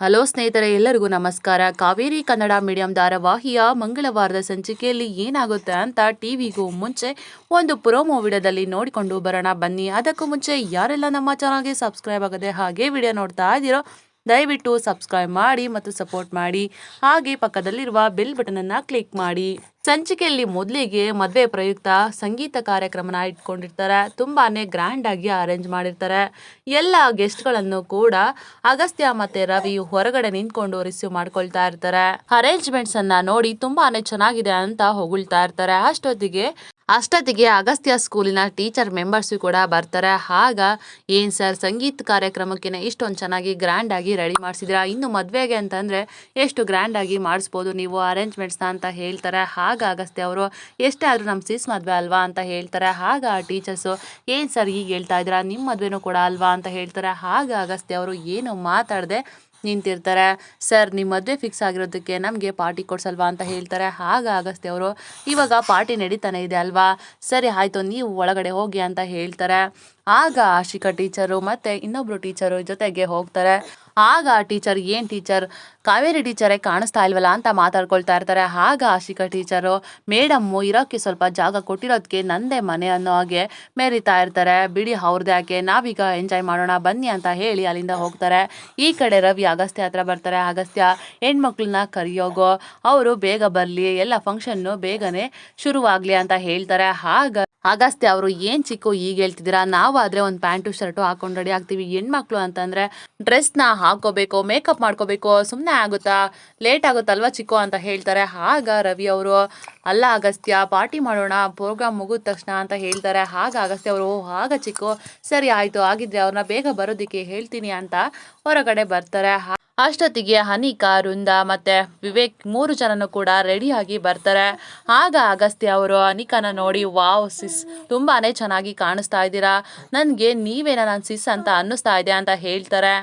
Hello ಸ್ನೇಹಿತರೆ, ಎಲ್ಲರಿಗೂ ನಮಸ್ಕಾರ. ಕಾವೇರಿ ಕನ್ನಡ ಮೀಡಿಯಂ ಧಾರಾವಾಹಿಯ ಮಂಗಳವಾರದ ಸಂಚಿಕೆಯಲ್ಲಿ ಏನಾಗುತ್ತೆ ಅಂತ ಟಿವಿಗೂ ಮುಂಚೆ ಒಂದು ಪ್ರೋಮೋ ವಿಡಿಯೋದಲ್ಲಿ ನೋಡಿಕೊಂಡು ಬರೋಣ ಬನ್ನಿ. ಅದಕ್ಕೂ ಮುಂಚೆ ಯಾರೆಲ್ಲ ನಮ್ಮ ಚಾನಲ್ಗೆ ಸಬ್ಸ್ಕ್ರೈಬ್ ಆಗದೆ ಹಾಗೆ ವಿಡಿಯೋ ನೋಡ್ತಾ ಇದ್ದೀರೋ ದಯವಿಟ್ಟು ಸಬ್ಸ್ಕ್ರೈಬ್ ಮಾಡಿ ಮತ್ತು ಸಪೋರ್ಟ್ ಮಾಡಿ. ಹಾಗೆ ಪಕ್ಕದಲ್ಲಿರುವ ಬೆಲ್ ಬಟನನ್ನು ಕ್ಲಿಕ್ ಮಾಡಿ. ಸಂಚಿಕೆಯಲ್ಲಿ ಮೊದಲಿಗೆ ಮದುವೆ ಪ್ರಯುಕ್ತ ಸಂಗೀತ ಕಾರ್ಯಕ್ರಮನ ಇಟ್ಕೊಂಡಿರ್ತಾರೆ. ತುಂಬಾನೇ ಗ್ರ್ಯಾಂಡ್ ಆಗಿ ಅರೇಂಜ್ ಮಾಡಿರ್ತಾರೆ. ಎಲ್ಲ ಗೆಸ್ಟ್ಗಳನ್ನು ಕೂಡ ಅಗಸ್ತ್ಯ ಮತ್ತೆ ರವಿ ಹೊರಗಡೆ ನಿಂತ್ಕೊಂಡು ರಿಸೀವ್ ಮಾಡ್ಕೊಳ್ತಾ ಇರ್ತಾರೆ. ಅರೇಂಜ್ಮೆಂಟ್ಸ್ ಅನ್ನ ನೋಡಿ ತುಂಬಾನೇ ಚೆನ್ನಾಗಿದೆ ಅಂತ ಹೊಗಳ್ತಾ ಇರ್ತಾರೆ. ಅಷ್ಟೊತ್ತಿಗೆ ಅಷ್ಟೊತ್ತಿಗೆ ಅಗಸ್ತ್ಯ ಸ್ಕೂಲಿನ ಟೀಚರ್ ಮೆಂಬರ್ಸು ಕೂಡ ಬರ್ತಾರೆ. ಆಗ ಏನು ಸರ್, ಸಂಗೀತ ಕಾರ್ಯಕ್ರಮಕ್ಕೆ ಇಷ್ಟೊಂದು ಚೆನ್ನಾಗಿ ಗ್ರ್ಯಾಂಡ್ ಆಗಿ ರೆಡಿ ಮಾಡಿಸಿದ್ರ? ಇನ್ನು ಮದುವೆಗೆ ಅಂತಂದರೆ ಎಷ್ಟು ಗ್ರ್ಯಾಂಡ್ ಆಗಿ ಮಾಡಿಸ್ಬೋದು ನೀವು ಅರೇಂಜ್ಮೆಂಟ್ಸ್ನ ಅಂತ ಹೇಳ್ತಾರೆ. ಆಗ ಅಗಸ್ತ್ಯ ಅವರು, ಎಷ್ಟೇ ಆದರೂ ನಮ್ಮ ಸಿಸ್ ಮದುವೆ ಅಲ್ವಾ? ಅಂತ ಹೇಳ್ತಾರೆ. ಆಗ ಆ ಟೀಚರ್ಸು, ಏನು ಸರ್ ಈಗ ಹೇಳ್ತಾ ಇದ್ದೀರಾ? ನಿಮ್ಮ ಮದುವೆನೂ ಕೂಡ ಅಲ್ವಾ? ಅಂತ ಹೇಳ್ತಾರೆ. ಆಗ ಅಗಸ್ತ್ಯ ಅವರು, ಏನು ಮಾತಾಡದೆ ನಿಂತಿರ್ತಾರೆ. ಸರ್ ನಿಮ್ಮ ಮದುವೆ ಫಿಕ್ಸ್ ಆಗಿರೋದಕ್ಕೆ ನಮಗೆ ಪಾರ್ಟಿ ಕೊಡ್ಸಲ್ವಾ ಅಂತ ಹೇಳ್ತಾರೆ. ಆಗ ಆಗಸ್ತೆ ಅವರು. ಇವಾಗ ಪಾರ್ಟಿ ನಡೀತಾನೆ ಇದೆ ಅಲ್ವಾ? ಸರಿ, ಆಯಿತು, ನೀವು ಒಳಗಡೆ ಹೋಗಿ ಅಂತ ಹೇಳ್ತಾರೆ. ಆಗ ಆಶಿಕಾ ಟೀಚರು ಮತ್ತು ಇನ್ನೊಬ್ಬರು ಟೀಚರು ಜೊತೆಗೆ ಹೋಗ್ತಾರೆ. ಆಗ ಆ ಟೀಚರ್ ಏನು ಟೀಚರ್? ಕಾವೇರಿ ಟೀಚರೇ ಕಾಣಿಸ್ತಾ ಇಲ್ವಲ್ಲ ಅಂತ ಮಾತಾಡ್ಕೊಳ್ತಾ ಇರ್ತಾರೆ. ಆಗ ಆಶಿಕಾ ಟೀಚರು ಮೇಡಮ್ಮು ಇರೋಕ್ಕೆ ಸ್ವಲ್ಪ ಜಾಗ ಕೊಟ್ಟಿರೋದಕ್ಕೆ ನಂದೇ ಮನೆ ಅನ್ನೋ ಹಾಗೆ ಮೆರಿತಾ ಇರ್ತಾರೆ. ಬಿಡಿ ಅವ್ರದ್ದೇ ಯಾಕೆ? ನಾವೀಗ ಎಂಜಾಯ್ ಮಾಡೋಣ, ಬನ್ನಿ ಅಂತ ಹೇಳಿ ಅಲ್ಲಿಂದ ಹೋಗ್ತಾರೆ. ಈ ಕಡೆ ರವಿ ಅಗಸ್ತ್ಯ ಹತ್ರ ಬರ್ತಾರೆ. ಅಗಸ್ತ್ಯ, ಹೆಣ್ಮಕ್ಳನ್ನ ಕರಿಯೋಗೋ, ಅವರು ಬೇಗ ಬರಲಿ, ಎಲ್ಲ ಫಂಕ್ಷನ್ನು ಬೇಗನೆ ಶುರುವಾಗಲಿ ಅಂತ ಹೇಳ್ತಾರೆ. ಆಗ ಅಗಸ್ತ್ಯ ಅವರು ಏನು ಚಿಕ್ಕು ಈಗ ಹೇಳ್ತಿದ್ದೀರಾ? ನಾವಾದರೆ ಒಂದು ಪ್ಯಾಂಟು, ಶರ್ಟು ಹಾಕೊಂಡು ರೆಡಿ ಆಗ್ತೀವಿ. ಹೆಣ್ಮಕ್ಳು ಅಂತಂದರೆ ಡ್ರೆಸ್ನ ಹಾಕೋಬೇಕು ಮೇಕಪ್ ಮಾಡ್ಕೋಬೇಕು ಸುಮ್ಮನೆ ಆಗುತ್ತಾ? ಲೇಟ್ ಆಗುತ್ತಲ್ವಾ ಚಿಕ್ಕು ಅಂತ ಹೇಳ್ತಾರೆ. ಆಗ ರವಿ ಅವರು, ಅಲ್ಲ ಅಗಸ್ತ್ಯ ಪಾರ್ಟಿ ಮಾಡೋಣ ಪ್ರೋಗ್ರಾಮ್ ಮುಗಿದ ತಕ್ಷಣ ಅಂತ ಹೇಳ್ತಾರೆ. ಆಗ ಅಗಸ್ತ್ಯ ಅವರು ಆಗ ಚಿಕ್ಕು, ಸರಿ ಆಯಿತು ಆಗಿದ್ರೆ ಅವ್ರನ್ನ ಬೇಗ ಬರೋದಕ್ಕೆ ಹೇಳ್ತೀನಿ ಅಂತ ಹೊರಗಡೆ ಬರ್ತಾರೆ. ಅಷ್ಟೊತ್ತಿಗೆ ಅನಿಕಾ ವೃಂದ ಮತ್ತು ವಿವೇಕ್ ಮೂರು ಜನನು ಕೂಡ ರೆಡಿಯಾಗಿ ಬರ್ತಾರೆ. ಆಗ ಅಗಸ್ತ್ಯ ಅವರು ಅನಿಕಾನ ನೋಡಿ, ವಾವ್ ಸಿಸ್ ತುಂಬಾ ಚೆನ್ನಾಗಿ ಕಾಣಿಸ್ತಾ ಇದ್ದೀರಾ. ನನಗೆ ನೀವೇನ ನಾನು ಸಿಸ್ ಅಂತ ಅನ್ನಿಸ್ತಾ ಇದೆ ಅಂತ ಹೇಳ್ತಾರೆ.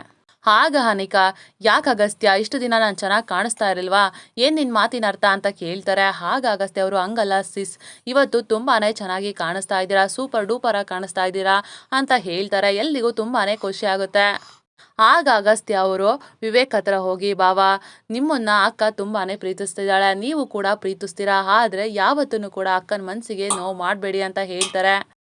ಆಗ ಅನಿಕಾ ಯಾಕೆ ಅಗಸ್ತ್ಯ, ಇಷ್ಟು ದಿನ ನಾನು ಚೆನ್ನಾಗಿ ಕಾಣಿಸ್ತಾ ಇರಲ್ವಾ? ಏನು ನಿನ್ನ ಮಾತಿನ ಅರ್ಥ ಅಂತ ಕೇಳ್ತಾರೆ. ಆಗ ಅಗಸ್ತ್ಯ ಅವರು, ಹಂಗಲ್ಲ ಸಿಸ್, ಇವತ್ತು ತುಂಬಾ ಚೆನ್ನಾಗಿ ಕಾಣಿಸ್ತಾ ಇದ್ದೀರಾ, ಸೂಪರ್ ಡೂಪರಾಗಿ ಕಾಣಿಸ್ತಾ ಇದ್ದೀರಾ ಅಂತ ಹೇಳ್ತಾರೆ. ಎಲ್ಲಿಗೂ ತುಂಬಾ ಖುಷಿ ಆಗುತ್ತೆ. ಆಗ ಅಗಸ್ತ್ಯ ಅವರು, ವಿವೇಕ್ ಹತ್ರ ಹೋಗಿ, ಬಾವಾ, ನಿಮ್ಮನ್ನ ಅಕ್ಕ ತುಂಬಾನೇ ಪ್ರೀತಿಸ್ತಿದ್ದಾಳೆ. ನೀವು ಕೂಡ ಪ್ರೀತಿಸ್ತೀರಾ? ಆದ್ರೆ ಯಾವತ್ತೂ ಕೂಡ ಅಕ್ಕನ ಮನಸ್ಸಿಗೆ ನೋವು ಮಾಡಬೇಡಿ ಅಂತ ಹೇಳ್ತಾರೆ.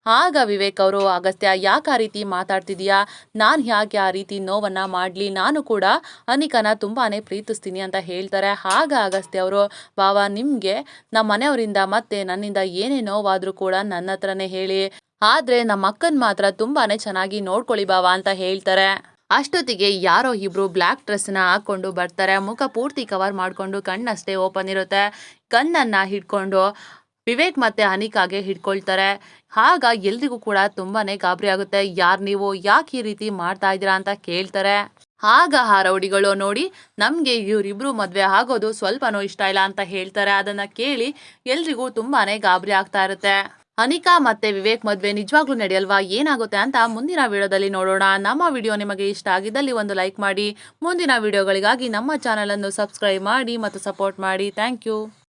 ಆಗ ವಿವೇಕ್ ಅವರು, ಅಗಸ್ತ್ಯ, ಯಾಕೆ ಆ ರೀತಿ ಮಾತಾಡ್ತಿದೀಯಾ ನಾನು ಯಾಕೆ ಆ ರೀತಿ ನೋವನ್ನ ಮಾಡಲಿ? ನಾನು ಕೂಡ ಅನಿಕನ ತುಂಬಾನೇ ಪ್ರೀತಿಸ್ತೀನಿ ಅಂತ ಹೇಳ್ತಾರೆ. ಆಗ ಅಗಸ್ತ್ಯ ಅವರು, ಬಾವಾ, ನಿಮಗೆ ನಮ್ಮ ಮನೆಯವರಿಂದ ಮತ್ತೆ ನನ್ನಿಂದ ಏನೇ ನೋವಾದರೂ ಕೂಡ ನನ್ನ ಹತ್ರನೇ ಹೇಳಿ. ಆದರೆ ನಮ್ಮ ಅಕ್ಕನ ಮಾತ್ರ ತುಂಬಾನೇ ಚೆನ್ನಾಗಿ ನೋಡ್ಕೊಳ್ಳಿ ಬಾವಾ, ಅಂತ ಹೇಳ್ತಾರೆ. ಅಷ್ಟೊತ್ತಿಗೆ ಯಾರೋ ಇಬ್ರು ಬ್ಲ್ಯಾಕ್ ಡ್ರೆಸ್ನ ಹಾಕೊಂಡು ಬರ್ತಾರೆ. ಮುಖ ಪೂರ್ತಿ ಕವರ್ ಮಾಡಿಕೊಂಡು ಕಣ್ಣಷ್ಟೇ ಓಪನ್ ಇರುತ್ತೆ. ಕಣ್ಣನ್ನ ಹಿಡ್ಕೊಂಡು ವಿವೇಕ್ ಮತ್ತೆ ಅನಿಕಾಗೆ ಹಿಡ್ಕೊಳ್ತಾರೆ. ಆಗ ಎಲ್ರಿಗೂ ಕೂಡ ತುಂಬಾನೇ ಗಾಬರಿ ಆಗುತ್ತೆ. ಯಾರು ನೀವು? ಯಾಕೆ ಈ ರೀತಿ ಮಾಡ್ತಾ ಇದ್ದೀರಾ ಅಂತ ಕೇಳ್ತಾರೆ. ಆಗ ಆ ರೌಡಿಗಳು ನೋಡಿ, ನಮಗೆ ಇವರಿಬ್ರು ಮದುವೆ ಆಗೋದು ಸ್ವಲ್ಪನೂ ಇಷ್ಟ ಇಲ್ಲ ಅಂತ ಹೇಳ್ತಾರೆ. ಅದನ್ನ ಕೇಳಿ ಎಲ್ರಿಗೂ ತುಂಬಾನೇ ಗಾಬರಿ ಆಗ್ತಾ ಇರುತ್ತೆ. ಅನಿಕಾ ಮತ್ತೆ ವಿವೇಕ್ ಮದುವೆ ನಿಜವಾಗ್ಲೂ ನಡೆಯಲ್ವಾ? ಏನಾಗುತ್ತೆ ಅಂತ ಮುಂದಿನ ವಿಡಿಯೋದಲ್ಲಿ ನೋಡೋಣ. ನಮ್ಮ ವಿಡಿಯೋ ನಿಮಗೆ ಇಷ್ಟ ಆಗಿದ್ದಲ್ಲಿ ಒಂದು ಲೈಕ್ ಮಾಡಿ. ಮುಂದಿನ ವಿಡಿಯೋಗಳಿಗಾಗಿ ನಮ್ಮ ಚಾನಲನ್ನು ಸಬ್ಸ್ಕ್ರೈಬ್ ಮಾಡಿ ಮತ್ತು ಸಪೋರ್ಟ್ ಮಾಡಿ. Thank you